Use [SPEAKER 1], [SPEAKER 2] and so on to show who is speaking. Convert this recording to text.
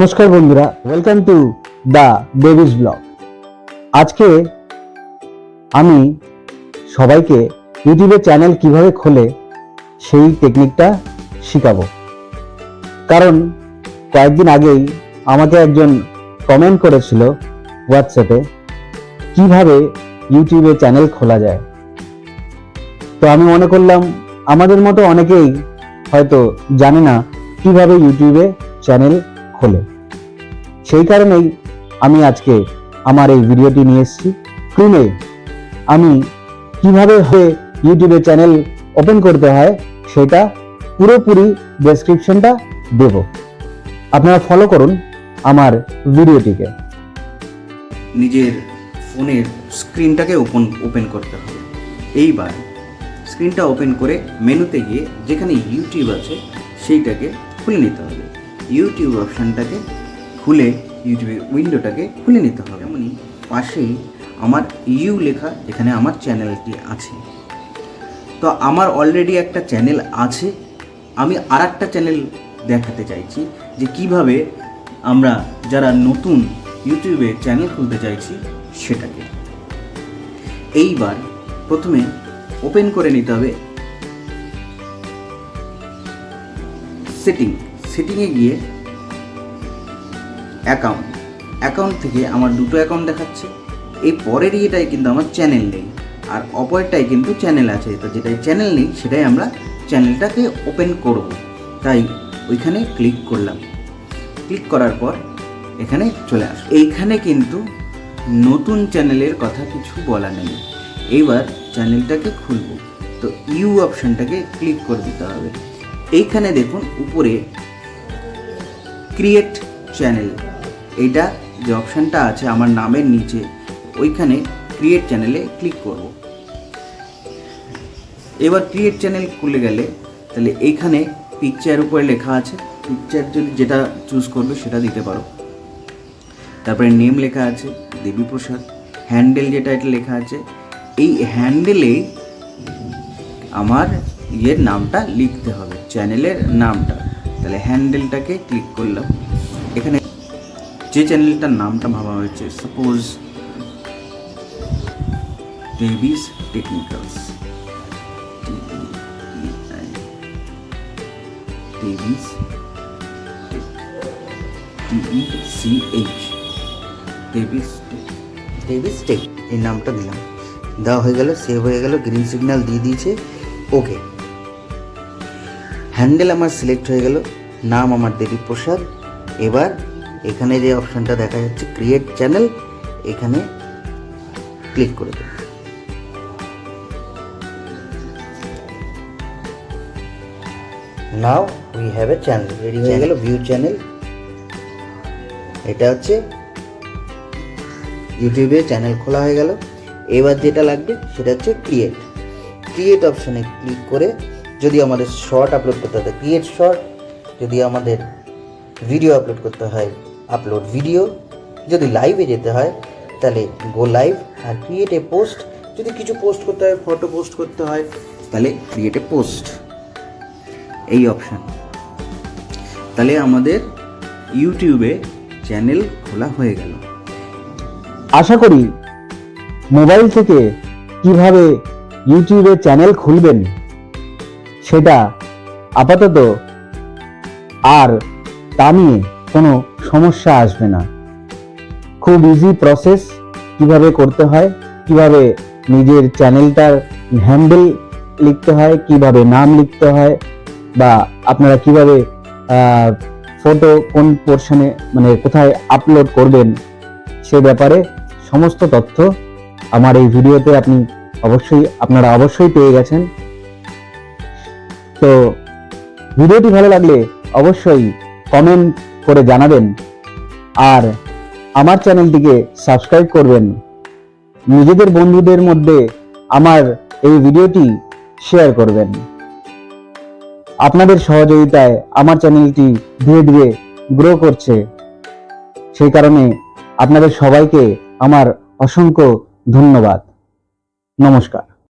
[SPEAKER 1] নমস্কার বন্ধুরা welcome to the baby's blog আজকে আমি সবাইকে ইউটিউবে চ্যানেল কীভাবে খোলে, সেই টেকনিকটা শেখাবো। কারণ কয়েকদিন আগেই আমাকে একজন কমেন্ট করেছিল হোয়াটসঅ্যাপে কীভাবে ইউটিউবে চ্যানেল খোলা যায়। তো আমি মনে করলাম, আমাদের মতো অনেকেই হয়তো জানে না কীভাবে ইউটিউবে চ্যানেল খোলে। সেই কারণেই আমি আজকে আমার এই ভিডিওটি নিয়ে এসেছি। স্ক্রিনে আমি কীভাবে হয়ে ইউটিউবে চ্যানেল ওপেন করতে হয় সেটা পুরোপুরি ডেসক্রিপশনটা দেব। আপনারা ফলো করুন আমার ভিডিওটিকে।
[SPEAKER 2] নিজের ফোনের স্ক্রিনটাকে ওপেন ওপেন করতে হবে। এইবার স্ক্রিনটা ওপেন করে মেনুতে গিয়ে যেখানে ইউটিউব আছে সেইটাকে খুলে নিতে হবে। ইউটিউব অপশানটাকে খুলে ইউটিউবের উইন্ডোটাকে খুলে নিতে হবে। এমনই পাশেই আমার ইউ লেখা যেখানে আমার চ্যানেলটি আছে। তো আমার অলরেডি একটা চ্যানেল আছে। আমি আর একটা চ্যানেল দেখাতে চাইছি যে কীভাবে আমরা যারা নতুন ইউটিউবে চ্যানেল খুলতে চাইছি সেটাকে। এইবার প্রথমে ওপেন করে নিতে হবে সেটিং সেটিংয়ে গিয়ে অ্যাকাউন্ট। অ্যাকাউন্ট থেকে আমার দুটো অ্যাকাউন্ট দেখাচ্ছে। এই পরের ইয়েটাই কিন্তু আমার চ্যানেল নেই। আর অপরটাই কিন্তু চ্যানেল আছে। তো যেটাই চ্যানেল নেই, সেটাই আমরা চ্যানেলটাকে ওপেন করব। তাই ওইখানে ক্লিক করলাম। ক্লিক করার পর এখানে চলে আস এইখানে কিন্তু নতুন চ্যানেলের কথা কিছু বলা নেই। এইবার চ্যানেলটাকে খুলব। তো ইউ অপশানটাকে ক্লিক করে দিতে হবে। এইখানে দেখুন, উপরে ক্রিয়েট চ্যানেল এইটা যে অপশানটা আছে আমার নামের নিচে, ওইখানে ক্রিয়েট চ্যানেলে ক্লিক করব। এবার ক্রিয়েট চ্যানেল খুলে গেলে, তাহলে এইখানে পিকচার উপরে লেখা আছে। পিকচার যদি যেটা চুজ করবে সেটা দিতে পারো। তারপরে নেম লেখা আছে, দেবীপ্রসাদ। হ্যান্ডেল যেটা এটা লেখা আছে, এই হ্যান্ডেলে আমার ইয়ের নামটা লিখতে হবে চ্যানেলের নামটা। তাহলে হ্যান্ডেলটাকে ক্লিক করলাম। এখানে যে চ্যানেলটার নামটা ভাবা হয়েছে suppose Debi's technicals Debi's C H Debi's Debi's tech এই নামটা দিলাম। দেওয়া হয়ে গেল সেভ হয়ে গেল গ্রিন সিগন্যাল দিয়ে দিয়েছে ওকে হ্যান্ডেল আমার সিলেক্ট হয়ে গেল, নাম আমার দেবী প্রসাদ এবার এখানে যে অপশানটা দেখা যাচ্ছে ক্রিয়েট চ্যানেল এখানে ক্লিক করে দেব। Now we have a channel ready হয়ে গেল ভিউ চ্যানেল এটা হচ্ছে ইউটিউবে চ্যানেল খোলা হয়ে গেল। এবার যেটা লাগবে সেটা হচ্ছে ক্রিয়েট ক্রিয়েট অপশানে ক্লিক করে যদি আমাদের শর্ট আপলোড করতে হয় ক্রিয়েট শর্ট যদি আমাদের ভিডিও আপলোড করতে হয় আপলোড ভিডিও যদি লাইভে যেতে হয়, তাহলে গো লাইভ আর ক্রিয়েট এ পোস্ট যদি কিছু পোস্ট করতে হয় ফটো পোস্ট করতে হয়, তাহলে ক্রিয়েট এ পোস্ট এই অপশান তাহলে আমাদের ইউটিউবে চ্যানেল খোলা হয়ে গেল।
[SPEAKER 1] আশা করি মোবাইল থেকে কীভাবে ইউটিউবে চ্যানেল খুলবেন, সেটা আপাতত আর তা নিয়ে কোনো সমস্যা আসবে না। খুব ইজি প্রসেস কীভাবে করতে হয়, কীভাবে নিজের চ্যানেলটার হ্যান্ডেল লিখতে হয়, কীভাবে নাম লিখতে হয়, বা আপনারা কীভাবে ফটো কোন পোর্শনে মানে কোথায় আপলোড করবেন সে ব্যাপারে সমস্ত তথ্য আমার এই ভিডিওতে আপনি অবশ্যই, আপনারা অবশ্যই পেয়ে গেছেন। তো ভিডিওটি ভালো লাগলে অবশ্যই কমেন্ট করে জানাবেন। আর আমার চ্যানেলটিকে সাবস্ক্রাইব করবেন। নিজেদের বন্ধুদের মধ্যে আমার এই ভিডিওটি শেয়ার করবেন। আপনাদের সহযোগিতায় আমার চ্যানেলটি ধীরে ধীরে গ্রো করছে। সেই কারণে আপনাদের সবাইকে আমার অসংখ্য ধন্যবাদ। নমস্কার।